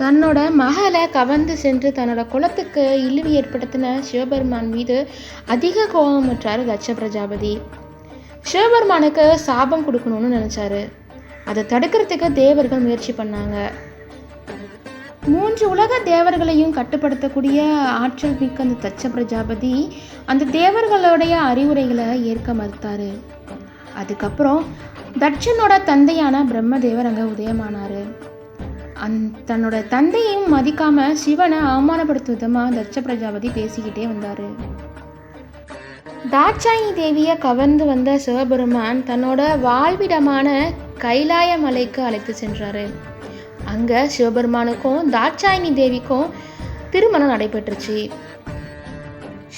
தன்னோட மகளை கவர்ந்து சென்று தன்னோட குலத்துக்கு இழிவு ஏற்படுத்தின சிவபெருமான் மீது அதிக கோபமுற்றார் தட்ச பிரஜாபதி சிவபெருமானுக்கு சாபம் கொடுக்கணும்னு நினைச்சாரு. அதை தடுக்கிறதுக்கு தேவர்கள் முயற்சி பண்ணாங்க. மூன்று உலக தேவர்களையும் கட்டுப்படுத்தக்கூடிய ஆற்றல் மிக்க அந்த தட்ச பிரஜாபதி அந்த தேவர்களுடைய அறிவுரைகளை ஏற்க மறுத்தாரு. அதுக்கப்புறம் தட்சனோட தந்தையான பிரம்மதேவர் அங்கே உதயமானாரு. அந் தன்னோட தந்தையும் மதிக்காம சிவனை அவமானப்படுத்தும் விதமாக தட்ச பிரஜாபதி பேசிக்கிட்டே வந்தார். தாட்சாயி தேவியை கவர்ந்து வந்த சிவபெருமான் தன்னோட வாழ்விடமான கைலாய மலைக்கு அழைத்து சென்றாரு. அங்க சிவபெருமானுக்கும் தாட்சாயினி தேவிக்கும் திருமணம் நடைபெற்றுச்சு.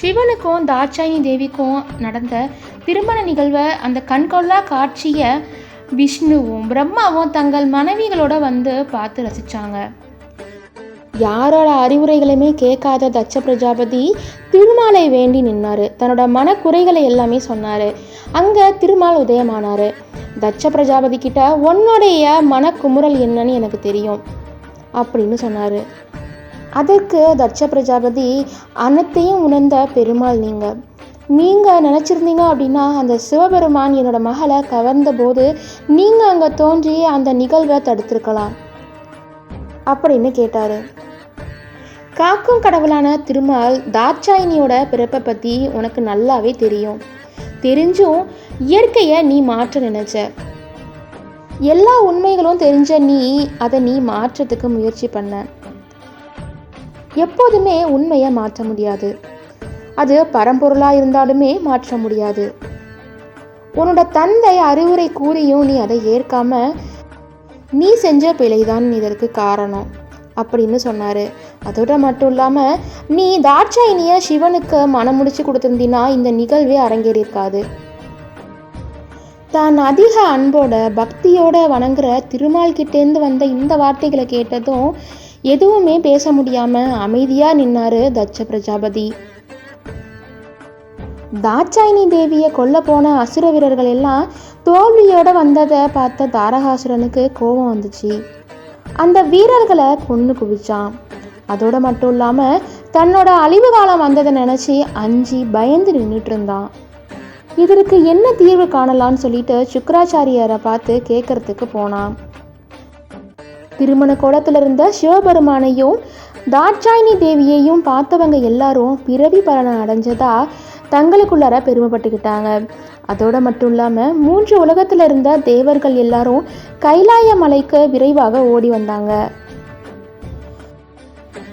சிவனுக்கும் தாட்சாயினி தேவிக்கும் நடந்த திருமண நிகழ்வை அந்த கண்கொள்ளா காட்சியை விஷ்ணுவும் பிரம்மாவும் தங்கள் மனைவிகளோட வந்து பார்த்து ரசிச்சாங்க. யாரோட அறிவுரைகளையுமே கேட்காத தட்ச பிரஜாபதி திருமாலை வேண்டி நின்னாரு. தன்னோட மனக்குறைகளை எல்லாமே சொன்னாரு. அங்க திருமால் உதயமானாரு. தட்ச பிரஜாபதி கிட்ட உன்னுடைய மனக்குமுறல் என்னன்னு எனக்கு தெரியும் அப்படின்னு சொன்னாரு. அதற்கு தட்ச பிரஜாபதி அனைத்தையும் உணர்ந்த பெருமாள் நீங்க. நீங்கள் நினச்சிருந்தீங்க அப்படின்னா அந்த சிவபெருமான் என்னோட மகளை கவர்ந்த போது நீங்கள் அங்கே தோன்றி அந்த நிகழ்வை தடுத்திருக்கலாம். அப்படின்னு கேட்டார். காக்கும் கடவுளான திருமால் தாட்சாயினியோட பிறப்பை பற்றி உனக்கு நல்லாவே தெரியும். தெரிஞ்சும் இயற்கையை நீ மாற்ற நினைச்ச. எல்லா உண்மைகளும் தெரிஞ்ச நீ அதை நீ மாற்றத்துக்கு முயற்சி பண்ண. எப்போதுமே உண்மையை மாற்ற முடியாது. அது பரம்பொருளாக இருந்தாலுமே மாற்ற முடியாது. உன்னோட தந்தை அறிவுரை கூறியும் நீ அதை ஏற்காம நீ செஞ்ச பிழைதான் இதற்கு காரணம் அப்படின்னு சொன்னார். அதோட மட்டும் இல்லாமல் நீ தாட்சாயினிய சிவனுக்கு மனம் முடிச்சு கொடுத்துருந்தீன்னா இந்த நிகழ்வே அரங்கேறியிருக்காது. தான் அதிக அன்போட பக்தியோட வணங்குற திருமால் கிட்டேருந்து வந்த இந்த வார்த்தைகளை கேட்டதும் எதுவுமே பேச முடியாம அமைதியா நின்னாரு தட்ச பிரஜாபதி. தாட்சாயினி தேவியை கொல்ல போன அசுர வீரர்கள் எல்லாம் தோல்வியோட வந்ததை பார்த்த தாரகாசுரனுக்கு கோபம் வந்துச்சு. அந்த வீரர்களை கொன்று குவிச்சான். அதோட மட்டும் இல்லாமல் தன்னோட அழிவு காலம் வந்ததை நினச்சி அஞ்சி பயந்து நின்றுட்டு இருந்தான். இதற்கு என்ன தீர்வு காணலான்னு சொல்லிட்டு சுக்கராச்சாரியரை பார்த்து கேட்கறதுக்கு போனான். திருமண கோலத்தில் இருந்த சிவபெருமானையும் தாட்சாயினி தேவியையும் பார்த்தவங்க எல்லாரும் பிறவி பலனை அடைஞ்சதா தங்களுக்குள்ளார பெருமைப்பட்டுக்கிட்டாங்க. அதோட மட்டும் இல்லாமல் மூன்று உலகத்தில் இருந்த தேவர்கள் எல்லாரும் கைலாய மலைக்கு விரைவாக ஓடி வந்தாங்க.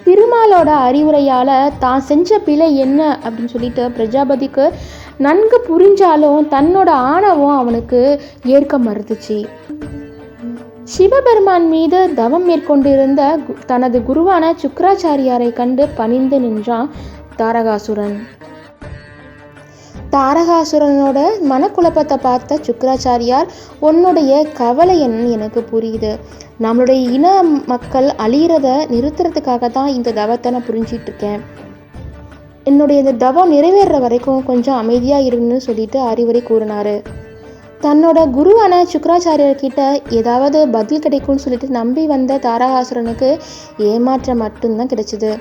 திருமாலோட அறிவுரையால் தான் செஞ்ச பிழை என்ன அப்படின்னு சொல்லிட்டு பிரஜாபதிக்கு நன்கு புரிஞ்சாலும் தன்னோட ஆணவம் அவனுக்கு ஏற்க மறுத்துச்சு. சிவபெருமான் மீது தவம் மேற்கொண்டிருந்த தனது குருவான சுக்கராச்சாரியாரை கண்டு பணிந்து நின்றான் தாரகாசுரன். தாரகாசுரனோட மனக்குழப்பத்தை பார்த்த சுக்கராச்சாரியார் உன்னுடைய கவலை என்ன? எனக்கு புரியுது. நம்மளுடைய இன மக்கள் அழியிறத நிறுத்துறதுக்காக தான் இந்த தவத்தை நான் புரிஞ்சிட்டு இருக்கேன். என்னுடைய இந்த தவம் நிறைவேற வரைக்கும் கொஞ்சம் அமைதியாக இருன்னு சொல்லிட்டு அறிவுரை கூறினாரு. தன்னோட குருவான சுக்கராச்சாரியர்கிட்ட ஏதாவது பதில் கிடைக்கும்னு சொல்லிட்டு நம்பி வந்த தாரகாசுரனுக்கு ஏமாற்றம் மட்டும்தான் கிடைச்சிது.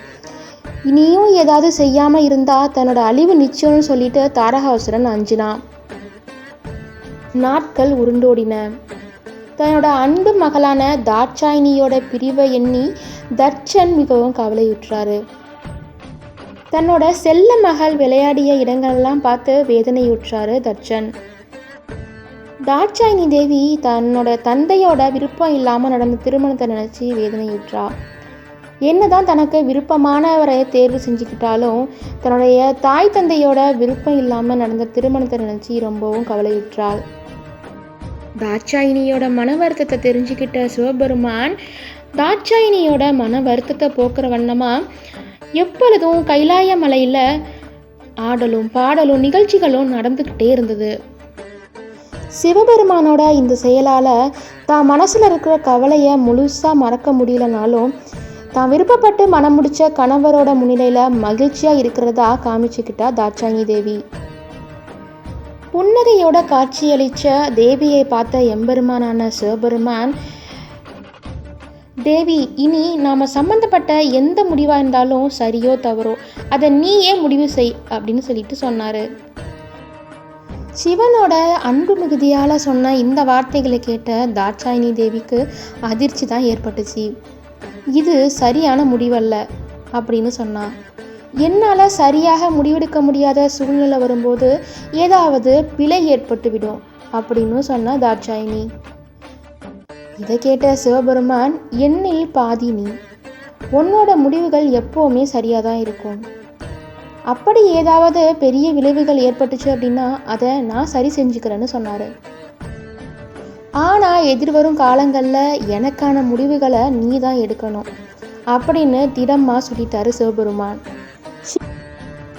இனியும் ஏதாவது செய்யாமல் இருந்தால் தன்னோட அழிவு நிச்சயம்னு சொல்லிட்டு தாரகாசுரன் அஞ்சினான். நாட்கள் உருண்டோடின. தன்னோட அன்பு மகளான தாட்சாயினியோட பிரிவை எண்ணி தர்ச்சன் மிகவும் கவலையுற்றாரு. தன்னோட செல்ல மகள் விளையாடிய இடங்களெல்லாம் பார்த்து வேதனையுற்றாரு தர்ச்சன். தாட்சாயினி தேவி தன்னோட தந்தையோட விருப்பம் இல்லாமல் நடந்த திருமணத்தை நினச்சி வேதனையுற்றா. என்னதான் தனக்கு விருப்பமானவரை தேர்வு செஞ்சுக்கிட்டாலும் தன்னுடைய தாய் தந்தையோட விருப்பம் இல்லாமல் நடந்த திருமணத்தை நினச்சி ரொம்பவும் கவலையுற்றாள். தாட்சாயினியோட மன வருத்தத்தை தெரிஞ்சுக்கிட்ட சிவபெருமான் தாட்சாயினியோட மன வருத்தத்தை போக்குற வண்ணமா எப்பொழுதும் கைலாய மலையில் ஆடலும் பாடலும் நிகழ்ச்சிகளும் நடந்துக்கிட்டே இருந்தது. சிவபெருமானோட இந்த செயலால் தான் மனசில் இருக்கிற கவலையை முழுசாக மறக்க முடியலனாலும் தான் விருப்பப்பட்டு மனம் முடிச்ச கணவரோட முன்னிலையில் மகிழ்ச்சியாக இருக்கிறதா காமிச்சுக்கிட்டா தாட்சாயி தேவி. புன்னகையோட காட்சியளித்த தேவியை பார்த்த எம்பெருமானான சிவபெருமான் தேவி இனி நாம் சம்மந்தப்பட்ட எந்த முடிவாக இருந்தாலும் சரியோ தவறோ அதை நீயே முடிவு செய் அப்படின்னு சொல்லிட்டு சொன்னார். சிவனோட அன்பு மிகுதியால் சொன்ன இந்த வார்த்தைகளை கேட்ட தாட்சாயினி தேவிக்கு அதிர்ச்சி தான் ஏற்பட்டுச்சு. இது சரியான முடிவல்ல அப்படின்னு சொன்னான். என்னால் சரியாக முடிவெடுக்க முடியாத சூழ்நிலை வரும்போது ஏதாவது பிழை ஏற்பட்டுவிடும் அப்படின்னு சொன்ன தாட்சாயினி. இதை கேட்ட சிவபெருமான் என்னில் பாதி நீ. உன்னோட முடிவுகள் எப்போவுமே சரியாக தான் இருக்கும். அப்படி ஏதாவது பெரிய விளைவுகள் ஏற்பட்டுச்சு அப்படின்னா அதை நான் சரி செஞ்சுக்கிறேன்னு சொன்னார். ஆனால் எதிர்வரும் காலங்களில் எனக்கான முடிவுகளை நீ தான் எடுக்கணும் அப்படின்னு திடமாக சொல்லிட்டாரு சிவபெருமான். சி-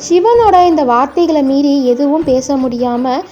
சிவனோட இந்த வார்த்தைகளை மீறி எதுவும் பேச முடியாமல்